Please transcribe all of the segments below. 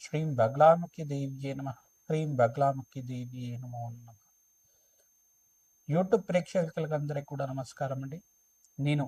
శ్రీం బగ్లాముఖి దేవ్యే నమ హ్రీం బగ్లాముఖి దేవ్యే నమో నమ యూట్యూబ్ ప్రేక్షకులందరికీ కూడా నమస్కారం అండి నేను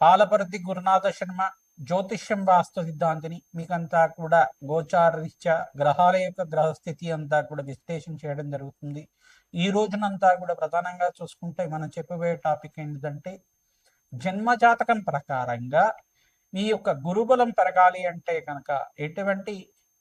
పాలపర్తి గురునాథ శర్మ జ్యోతిష్యం వాస్తు సిద్ధాంతిని మీకంతా కూడా గోచారరీత్యా గ్రహాల యొక్క గ్రహస్థితి అంతా కూడా విశ్లేషణ చేయడం జరుగుతుంది ఈ రోజునంతా కూడా ప్రధానంగా చూసుకుంటే మనం చెప్పబోయే టాపిక్ ఏంటంటే జన్మజాతకం ప్రకారంగా మీ యొక్క గురుబలం పెరగాలి అంటే కనుక ఎటువంటి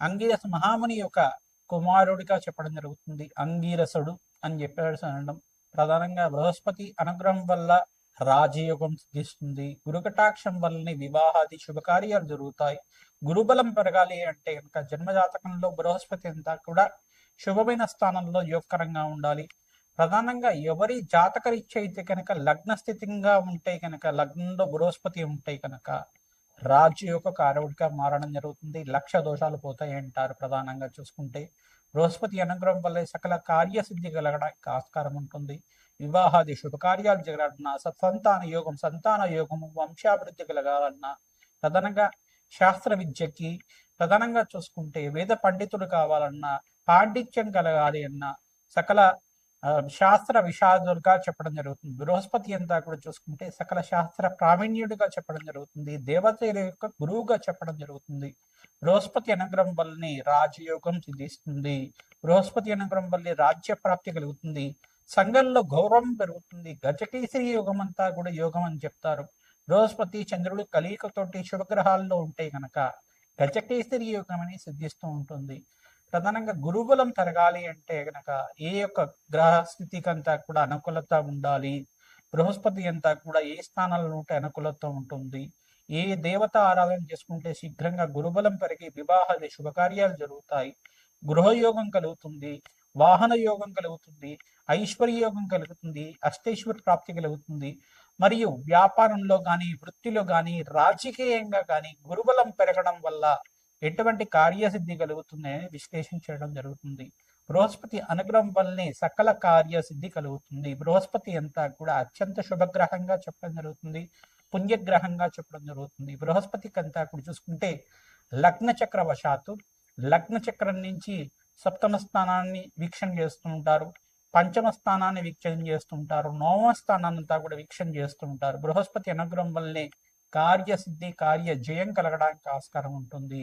అంగీరస మహాముని యొక్క కుమారుడిగా చెప్పడం జరుగుతుంది. అంగీరసుడు అని చెప్పాడు అనడం ప్రధానంగా బృహస్పతి అనుగ్రహం వల్ల రాజయోగం సిద్ధిస్తుంది. గురుకటాక్షం వల్లనే వివాహాది శుభకార్యాలు జరుగుతాయి. గురుబలం పెరగాలి అంటే కనుక జన్మజాతకంలో బృహస్పతి అంతా కూడా శుభమైన స్థానంలో యోగకరంగా ఉండాలి. ప్రధానంగా ఎవరి జాతకరీత్య అయితే కనుక లగ్న స్థితిగా ఉంటే కనుక లగ్నంలో బృహస్పతి ఉంటే కనుక రాజు యొక్క కారవుడిగా మారడం జరుగుతుంది. లక్ష దోషాలు పోతాయి అంటారు ప్రధానంగా చూసుకుంటే. బృహస్పతి అనుగ్రహం వల్ల సకల కార్యసిద్ధి కలగడానికి ఆస్కారం ఉంటుంది. వివాహాది శుభకార్యాలు జరగాలన్నా సత్సంతాన యోగం సంతాన యోగము వంశాభివృద్ధి కలగాలన్నా ప్రధానంగా శాస్త్ర విద్యకి ప్రధానంగా చూసుకుంటే వేద పండితుడు కావాలన్నా పాండిత్యం కలగాలి అన్నా సకల శాస్త్ర విషాదులుగా చెప్పడం జరుగుతుంది. బృహస్పతి అంతా కూడా చూసుకుంటే సకల శాస్త్ర ప్రావీణ్యుడిగా చెప్పడం జరుగుతుంది. దేవతల యొక్క గురువుగా చెప్పడం జరుగుతుంది. బృహస్పతి అనుగ్రహం వల్లనే రాజయోగం సిద్ధిస్తుంది. బృహస్పతి అనుగ్రహం వల్లే రాజ్య ప్రాప్తి కలుగుతుంది. సంఘంలో గౌరవం పెరుగుతుంది. గజకేసరి యోగం అంతా కూడా యోగం అని చెప్తారు. బృహస్పతి చంద్రుడు కలియుకతోటి శుభగ్రహాల్లో ఉంటే గనక గజకేసరి యోగం అని సిద్ధిస్తూ ఉంటుంది. ప్రధానంగా గురుబలం పెరగాలి అంటే గనక ఏ యొక్క గ్రహ స్థితికి అంతా కూడా అనుకూలత ఉండాలి బృహస్పతి అంతా కూడా ఏ స్థానాల్లో ఉంటే అనుకూలత ఉంటుంది ఏ దేవత ఆరాధన చేసుకుంటే శీఘ్రంగా గురుబలం పెరిగి వివాహాది శుభకార్యాలు జరుగుతాయి గృహయోగం కలుగుతుంది వాహన యోగం కలుగుతుంది ఐశ్వర్య యోగం కలుగుతుంది అష్టేశ్వర ప్రాప్తి కలుగుతుంది మరియు వ్యాపారంలో కానీ వృత్తిలో కానీ రాజకీయంగా కానీ గురుబలం పెరగడం వల్ల ఎటువంటి కార్యసిద్ధి కలుగుతుందని విశ్లేషణ చేయడం జరుగుతుంది. బృహస్పతి అనుగ్రహం వల్లనే సకల కార్యసిద్ధి కలుగుతుంది. బృహస్పతి అంతా కూడా అత్యంత శుభగ్రహంగా చెప్పడం జరుగుతుంది. పుణ్యగ్రహంగా చెప్పడం జరుగుతుంది. బృహస్పతికి అంతా కూడా చూసుకుంటే లగ్న చక్ర వశాత్తు లగ్న చక్రం నుంచి సప్తమ స్థానాన్ని వీక్షణ చేస్తూ ఉంటారు. పంచమ స్థానాన్ని వీక్షణ చేస్తుంటారు నవమ స్థానాన్ని అంతా కూడా వీక్షణ చేస్తూ ఉంటారు. బృహస్పతి అనుగ్రహం వల్లనే కార్యసిద్ధి కార్య జయం కలగడానికి ఆస్కారం ఉంటుంది.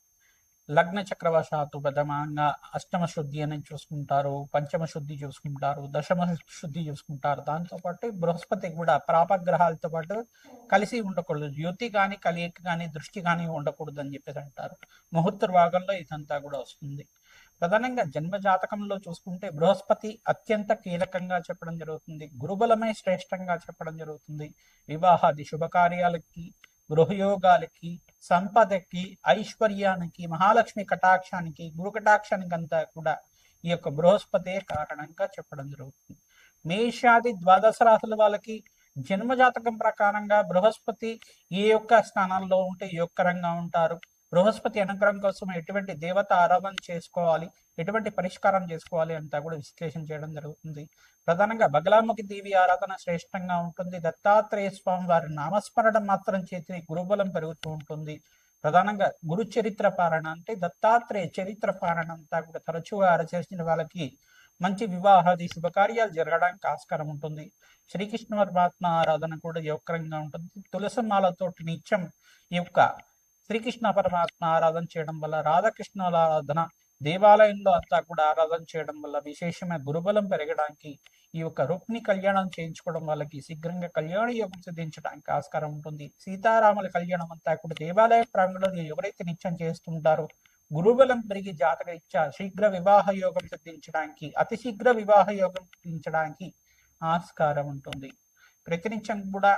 లగ్న చక్రవశాత్తు ప్రథమంగా అష్టమ శుద్ధి అని చూసుకుంటారు పంచమ శుద్ధి చూసుకుంటారు దశమ శుద్ధి చూసుకుంటారు. దాంతో పాటు బృహస్పతి కూడా ప్రాపగ్రహాలతో పాటు కలిసి ఉండకూడదు. యుతి కానీ కలియక కానీ దృష్టి కానీ ఉండకూడదు అని చెప్పేసి అంటారు. ముహూర్త భాగంలో ఇదంతా కూడా వస్తుంది. ప్రధానంగా జన్మ జాతకంలో చూసుకుంటే బృహస్పతి అత్యంత కీలకంగా చెప్పడం జరుగుతుంది. గురుబలమే శ్రేష్టంగా చెప్పడం జరుగుతుంది. వివాహాది శుభకార్యాలకి గృహయోగాలకి సంపదకి ఐశ్వర్యానికి మహాలక్ష్మి కటాక్షానికి గురు కటాక్షానికి అంతా కూడా ఈ యొక్క బృహస్పతే కారణంగా చెప్పడం జరుగుతుంది. మేషాది ద్వాదశ రాశుల వాళ్ళకి జన్మజాతకం ప్రకారంగా బృహస్పతి ఏ యొక్క స్థానాల్లో ఉంటే యొక్క రంగంగా ఉంటారు? బృహస్పతి అనుగ్రహం కోసం ఎటువంటి దేవత ఆరాధన చేసుకోవాలి? ఎటువంటి పరిష్కారం చేసుకోవాలి అంతా కూడా విశ్లేషణ చేయడం జరుగుతుంది. ప్రధానంగా బగలాముఖి దేవి ఆరాధన శ్రేష్టంగా ఉంటుంది. దత్తాత్రేయ స్వామి వారి నామస్మరణ మాత్రం చేతి గురుబలం పెరుగుతూ ఉంటుంది. ప్రధానంగా గురు చరిత్ర పారణ అంటే దత్తాత్రేయ చరిత్ర పారణ అంతా కూడా తరచుగా చేసిన వాళ్ళకి మంచి వివాహాది శుభకార్యాలు జరగడానికి ఆస్కారం ఉంటుంది. శ్రీకృష్ణ పరమాత్మ ఆరాధన కూడా యోగకరంగా ఉంటుంది. తులసమాలతోటి నిత్యం ఈ యొక్క శ్రీకృష్ణ పరమాత్మ ఆరాధన చేయడం వల్ల రాధాకృష్ణుల ఆరాధన దేవాలయంలో అంతా కూడా ఆరాధన చేయడం వల్ల విశేషమైన గురుబలం పెరగడానికి ఈ యొక్క రుక్ని కళ్యాణం చేయించుకోవడం వాళ్ళకి శీఘ్రంగా కళ్యాణ యోగం సిద్ధించడానికి ఆస్కారం ఉంటుంది. సీతారాముల కళ్యాణం అంతా కూడా దేవాలయ ప్రాంగణంలో ఎవరైతే నిత్యం చేస్తుంటారో గురుబలం పెరిగి జాతక ఇచ్చా శీఘ్ర వివాహ యోగం సిద్ధించడానికి అతి శీఘ్ర వివాహ యోగం సిద్ధించడానికి ఆస్కారం ఉంటుంది. ప్రతినిత్యం కూడా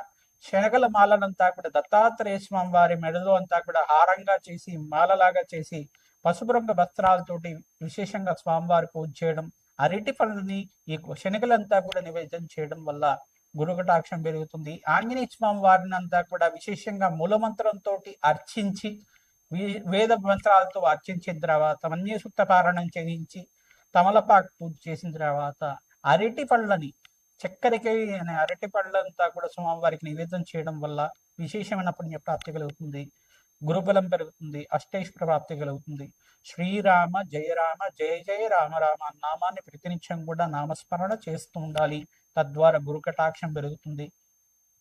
శనగల మాలనంతా కూడా దత్తాత్రేయ స్వామి వారి మెడలో అంతా కూడా హారంగా చేసి మాలలాగా చేసి పసుపు రంగు వస్త్రాలతోటి విశేషంగా స్వామివారి పూజ చేయడం అరటి పనులని ఈ శనగలంతా కూడా నివేదన చేయడం వల్ల గురుకటాక్షం పెరుగుతుంది. ఆంజనేయ స్వామి వారిని అంతా కూడా విశేషంగా మూలమంత్రంతో అర్చించి వేద మంత్రాలతో అర్చించిన తర్వాత మన్యసూక్త పారాయణం చేయించి తమలపాకు పూజ చేసిన తర్వాత అరటి పళ్ళని చక్కెరకి అనే అరటి పళ్ళంతా కూడా స్వామివారికి నివేదన చేయడం వల్ల విశేషమైన పుణ్యప్రాప్తి కలుగుతుంది. గురుబలం పెరుగుతుంది అష్టైశ్వర ప్రాప్తి కలుగుతుంది. శ్రీరామ జయరామ జయ జయ రామ రామ నామాన్ని ప్రతినిత్యం కూడా నామస్మరణ చేస్తూ ఉండాలి. తద్వారా గురుకటాక్షం పెరుగుతుంది.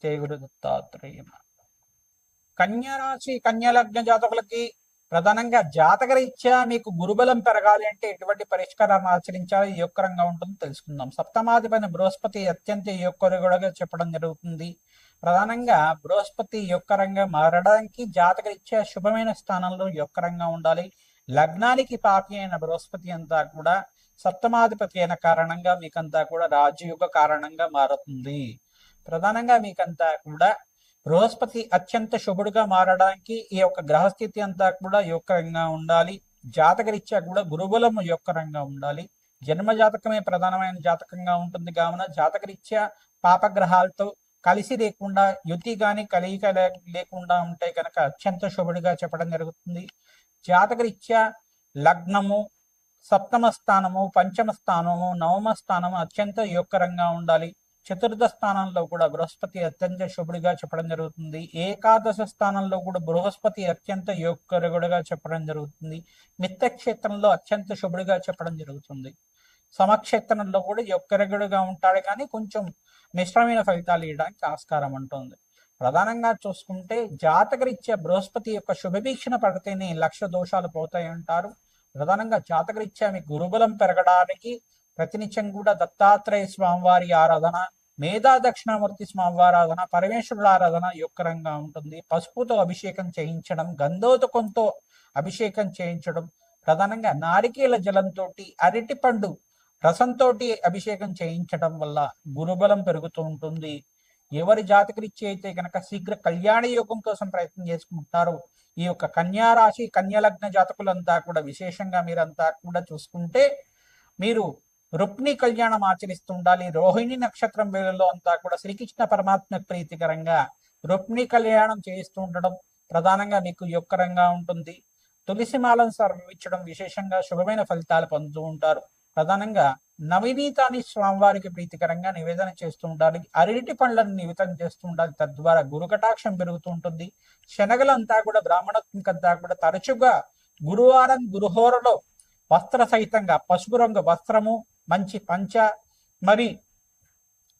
జయ గురు దత్తాత్రేయ కన్యరాశి కన్యాలగ్న జాతకులకి ప్రధానంగా జాతకరీత్యా మీకు గురుబలం పెరగాలి అంటే ఎటువంటి పరిష్కారాన్ని ఆచరించాలి యోగకరంగా ఉంటుందో తెలుసుకుందాం. సప్తమాధిపతి బృహస్పతి అత్యంత యొక్క చెప్పడం జరుగుతుంది. ప్రధానంగా బృహస్పతి యొక్క యొక్కరంగా మారడానికి జాతకరీత్యా శుభమైన స్థానంలో యొక్క రంగా ఉండాలి. లగ్నానికి పాపి అయిన బృహస్పతి అంతా కూడా సప్తమాధిపతి అయిన కారణంగా మీకంతా కూడా రాజయుగ కారణంగా మారుతుంది. ప్రధానంగా మీకంతా కూడా బృహస్పతి అత్యంత శుభుడుగా మారడానికి ఈ యొక్క గ్రహస్థితి అంతా కూడా యోగకరంగా ఉండాలి. జాతకరీత్యా కూడా గురుబలం యోగకరంగా ఉండాలి. జన్మ జాతకమే ప్రధానమైన జాతకంగా ఉంటుంది. కావున జాతకరీత్యా పాపగ్రహాలతో కలిసి లేకుండా యుతి కానీ కలియిక లేకుండా ఉంటే కనుక అత్యంత శుభుడిగా చెప్పడం జరుగుతుంది. జాతకరీత్యా లగ్నము సప్తమ స్థానము పంచమ స్థానము నవమ స్థానము అత్యంత యోగకరంగా ఉండాలి. చతుర్థ స్థానంలో కూడా బృహస్పతి అత్యంత శుభుడిగా చెప్పడం జరుగుతుంది. ఏకాదశ స్థానంలో కూడా బృహస్పతి అత్యంత యోగకరుడుగా చెప్పడం జరుగుతుంది. మిత్త క్షేత్రంలో అత్యంత శుభుడిగా చెప్పడం జరుగుతుంది. సమక్షేత్రంలో కూడా యొక్కరగుడుగా ఉంటాడు కానీ కొంచెం మిశ్రమైన ఫలితాలు ఇవ్వడానికి ఆస్కారం ఉంటుంది. ప్రధానంగా చూసుకుంటే జాతకరీత్యా బృహస్పతి యొక్క శుభవీక్షణ పడితేనే లక్ష దోషాలు పోతాయి అంటారు. ప్రధానంగా జాతకరీత్యా మీ గురుబలం పెరగడానికి ప్రతినిత్యం కూడా దత్తాత్రేయ స్వామివారి ఆరాధన మేధా దక్షిణామూర్తి స్వామివారి ఆరాధన పరమేశ్వరుల ఆరాధన యొక్కరంగా ఉంటుంది. పసుపుతో అభిషేకం చేయించడం గంధోదకంతో అభిషేకం చేయించడం ప్రధానంగా నారికేల జలంతో అరటి పండు రసంతో అభిషేకం చేయించడం వల్ల గురుబలం పెరుగుతూ ఉంటుంది. ఎవరి జాతకరిచ్చి అయితే కనుక శీఘ్ర కళ్యాణ యోగం కోసం ప్రయత్నం చేసుకుంటారో ఈ యొక్క కన్యా రాశి కన్యలగ్న జాతకులంతా కూడా విశేషంగా మీరంతా కూడా చూసుకుంటే మీరు రుక్ని కళ్యాణం ఆచరిస్తూ ఉండాలి. రోహిణి నక్షత్రం వేళలో అంతా కూడా శ్రీకృష్ణ పరమాత్మ ప్రీతికరంగా రుక్ని కళ్యాణం చేయిస్తూ ఉండడం ప్రధానంగా మీకు యొక్కరంగా ఉంటుంది. తులసి మాలను సర్వించడం విశేషంగా శుభమైన ఫలితాలు పొందుతూ ఉంటారు. ప్రధానంగా నవనీతాన్ని స్వామివారికి ప్రీతికరంగా నివేదన చేస్తూ ఉండాలి. అరటి పండ్లను నివేదన చేస్తూ ఉండాలి. తద్వారా గురుకటాక్షం పెరుగుతూ ఉంటుంది. శనగలంతా కూడా బ్రాహ్మణత్వంకంతా కూడా తరచుగా గురువారం గురుహోరలో వస్త్ర సహితంగా పసుపు రంగు వస్త్రము మంచి పంచ మరి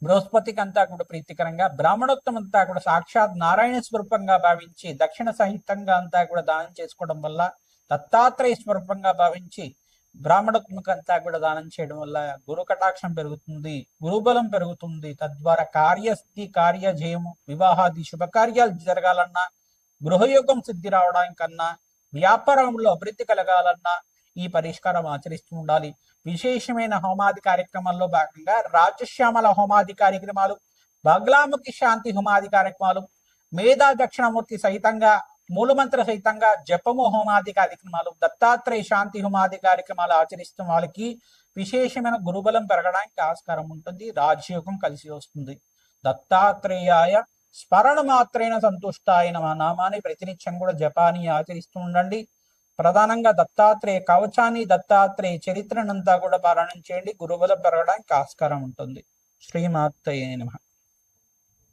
బృహస్పతికి అంతా కూడా ప్రీతికరంగా బ్రాహ్మణోత్వం అంతా కూడా సాక్షాత్ నారాయణ స్వరూపంగా భావించి దక్షిణ సహితంగా అంతా కూడా దానం చేసుకోవడం వల్ల దత్తాత్రేయ స్వరూపంగా భావించి బ్రాహ్మణ బ్రాహ్మణత్మకంతా కూడా దానం చేయడం వల్ల గురు కటాక్షం పెరుగుతుంది గురుబలం పెరుగుతుంది. తద్వారా కార్యస్థితి కార్యజయము వివాహాది శుభకార్యాలు జరగాలన్నా గృహయోగం సిద్ధి రావడానికన్నా వ్యాపారంలో అభివృద్ధి కలగాలన్నా ఈ పరిష్కారం ఆచరిస్తూ ఉండాలి. విశేషమైన హోమాది కార్యక్రమాల్లో భాగంగా రాజశ్యామల హోమాది కార్యక్రమాలు బగ్లాముఖి శాంతి హోమాది కార్యక్రమాలు మేధా దక్షిణమూర్తి సహితంగా మూలమంత్ర సహితంగా జపము హోమాది కార్యక్రమాలు దత్తాత్రేయ శాంతి హోమాది కార్యక్రమాలు ఆచరిస్తున్న వాళ్ళకి విశేషమైన గురుబలం పెరగడానికి ఆస్కారం ఉంటుంది రాజయోగం కలిసి వస్తుంది. దత్తాత్రేయాయ స్మరణ మాత్రైన సంతుష్టాయన నామాన్ని ప్రతినిత్యం కూడా జపాని ఆచరిస్తూ ఉండండి. ప్రధానంగా దత్తాత్రేయ కవచాన్ని దత్తాత్రేయ చరిత్రనంతా కూడా పారాయణం చేయండి గురుబలం పెరగడానికి ఆస్కారం ఉంటుంది. శ్రీమాత్తయ్య నమః.